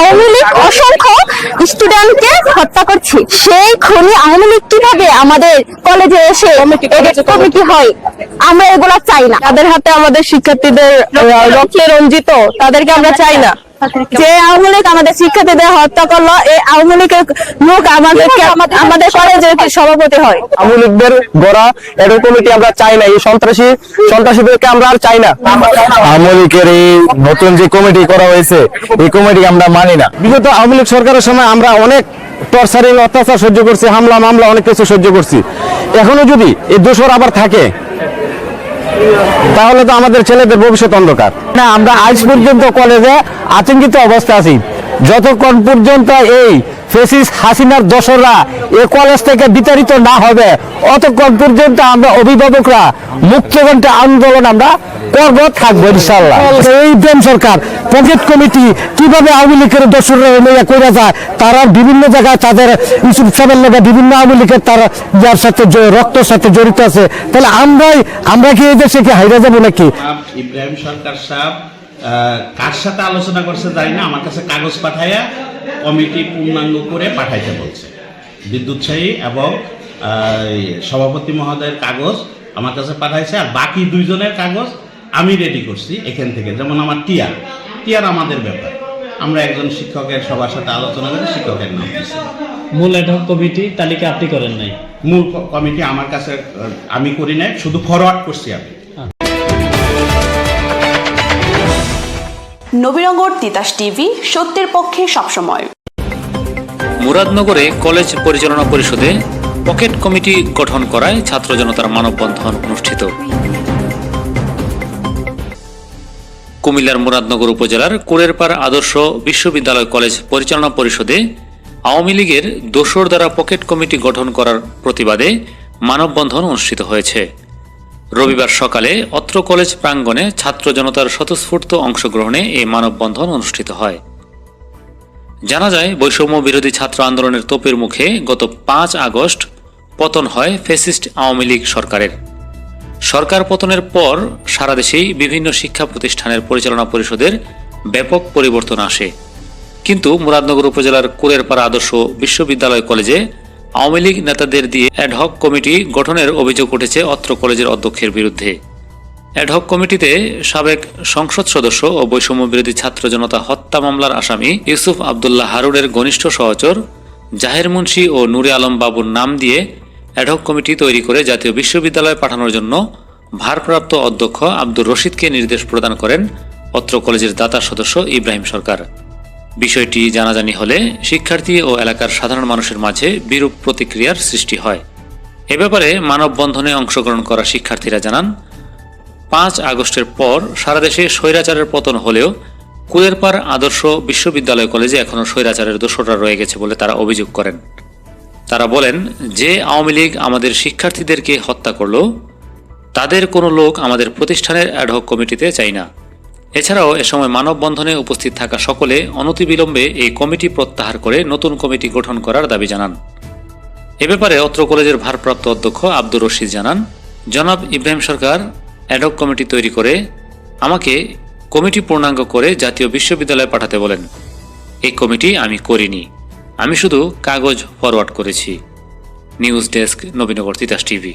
আওয়ামী লীগ অসংখ্য স্টুডেন্টকে হত্যা করছে। সেই খনি আওয়ামী লীগ কীভাবে আমাদের কলেজে এসে কমিটি হয়? আমরা এগুলা চাই না। তাদের হাতে আমাদের শিক্ষার্থীদের রক্তে রঞ্জিত, তাদেরকে আমরা চাই না। যে আওয়ামী লীগ আমাদের শিক্ষার্থীদের হত্যা করল এই আওয়ামী লীগের লোক আমাদেরকে আমাদের কলেজের সভাপতি হয়? আওয়ামী লীগদের গড়া এডো কমিটি আমরা চাই না? এই সন্ত্রাসী সন্ত্রাসীদেরকে আমরা আর চাই না। আওয়ামী লীগের এই নতুন যে কমিটি করা হয়েছে এই কমিটি আমরা মানি না। বিগত আওয়ামী লীগ সরকারের সময় আমরা অনেক টর্চারিং অত্যাচার সহ্য করছি হামলা মামলা অনেক কিছু সহ্য করছি। এখনও যদি এই দোষর আবার থাকে তাহলে তো আমাদের ছেলেদের ভবিষ্যৎ অন্ধকার। না, আমরা আজ পর্যন্ত কলেজে আতঙ্কিত অবস্থা আছি। যতক্ষণ পর্যন্ত এই ফেসিস হাসিনার দোসররা এ কলেজ থেকে বিতাড়িত না হবে। অতক্ষণ পর্যন্ত আমরা অভিভাবকরা, মুক্তকণ্ঠে আন্দোলন আমরা করব, থাকব ইনশাল্লাহ এই প্রেম সরকার, পকেট কমিটি কীভাবে আওয়ামী লীগের দোসররা লইয়া করে যায়, তারা বিভিন্ন জায়গায় তাদের ইউসুফ সাহেবের লোক বিভিন্ন আওয়ামী লীগের তারা যার সাথে রক্তের সাথে জড়িত আছে। তাহলে আমরাই, আমরা কি এই দেশে কি হাইরা যাব নাকি? ইব্রাহিম সরকার সাহেব কার সাথে আলোচনা করছে জানি না আমার কাছে কাগজ পাঠাইয়া কমিটি পূর্ণাঙ্গ করে পাঠাইতে বলছে। বিদ্যুৎ শাহী এবং সভাপতি মহোদয়ের কাগজ আমার কাছে পাঠাইছে আর বাকি দুইজনের কাগজ আমি রেডি করছি এখান থেকে। যেমন আমার টিয়ার টিয়ার আমাদের ব্যাপার। আমরা একজন শিক্ষকের সবার সাথে আলোচনা করে শিক্ষকের নাম দিচ্ছি মূল অ্যাডহক কমিটি তালিকা আপনি করেন নাই? মূল কমিটি আমার কাছে আমি করি নাই শুধু ফরওয়ার্ড করছি আমি। নবীনগর তিতাস টিভি, সত্যের পক্ষে সবসময়। মুরাদনগরে কলেজ পরিচালনা পরিষদে পকেট কমিটি গঠন করায় ছাত্র জনতার মানববন্ধন অনুষ্ঠিত। কুমিল্লার মুরাদনগর উপজেলার কোরেরপাড় আদর্শ বিশ্ববিদ্যালয় কলেজ পরিচালনা পরিষদে আওয়ামী লীগের দোসর দ্বারা পকেট কমিটি গঠন করার প্রতিবাদে মানববন্ধন অনুষ্ঠিত হয়েছে। রবিবার সকালে অত্র কলেজ প্রাঙ্গণে ছাত্র জনতার স্বতঃস্ফূর্ত অংশগ্রহণে এই মানববন্ধন অনুষ্ঠিত হয়। জানা যায়, বৈষম্য বিরোধী ছাত্র আন্দোলনের তোপের মুখে গত পাঁচ আগস্ট পতন হয় ফেসিস্ট আওয়ামী লীগ সরকারের। সরকার পতনের পর সারা দেশেই বিভিন্ন শিক্ষা প্রতিষ্ঠানের পরিচালনা পরিষদের ব্যাপক পরিবর্তন আসে। কিন্তু মুরাদনগর উপজেলার কুরেরপাড়া আদর্শ বিশ্ববিদ্যালয় কলেজে আওয়ামী লীগ নেতাদের দিয়ে অ্যাডহক কমিটি গঠনের অভিযোগ উঠেছে অত্র কলেজের অধ্যক্ষের বিরুদ্ধে। অ্যাডহক কমিটিতে সাবেক সংসদ সদস্য ও বৈষম্য বিরোধী ছাত্র জনতা হত্যা মামলার আসামি ইউসুফ আবদুল্লাহ হারুনের ঘনিষ্ঠ সহচর জাহের মুন্সি ও নুরে আলম বাবুর নাম দিয়ে অ্যাডহক কমিটি তৈরি করে জাতীয় বিশ্ববিদ্যালয়ে পাঠানোর জন্য ভারপ্রাপ্ত অধ্যক্ষ আব্দুর রশিদকে নির্দেশ প্রদান করেন অত্র কলেজের দাতা সদস্য ইব্রাহিম সরকার। বিষয়টি জানাজানি হলে শিক্ষার্থী ও এলাকার সাধারণ মানুষের মাঝে বিরূপ প্রতিক্রিয়ার সৃষ্টি হয়। এ ব্যাপারে মানববন্ধনে অংশগ্রহণ করা শিক্ষার্থীরা জানান, পাঁচ আগস্টের পর সারা দেশে স্বৈরাচারের পতন হলেও কুয়েরপাড় আদর্শ বিশ্ববিদ্যালয় কলেজে এখনও স্বৈরাচারের দোষরা রয়ে গেছে বলে তারা অভিযোগ করেন। তারা বলেন, যে আওয়ামী লীগ আমাদের শিক্ষার্থীদেরকে হত্যা করল, তাদের কোনো লোক আমাদের প্রতিষ্ঠানের অ্যাডহক কমিটিতে চাই না। এছাড়াও এ সময় মানববন্ধনে উপস্থিত থাকা সকলে অনতিবিলম্বে এই কমিটি প্রত্যাহার করে নতুন কমিটি গঠন করার দাবি জানান। এ ব্যাপারে অত্র কলেজের ভারপ্রাপ্ত অধ্যক্ষ আব্দুর রশিদ জানান, জনাব ইব্রাহিম সরকার অ্যাডক কমিটি তৈরি করে আমাকে কমিটি পূর্ণাঙ্গ করে জাতীয় বিশ্ববিদ্যালয়ে পাঠাতে বলেন। এই কমিটি আমি করিনি। আমি শুধু কাগজ ফরওয়ার্ড করেছি। News desk Nabinagar, Titas TV.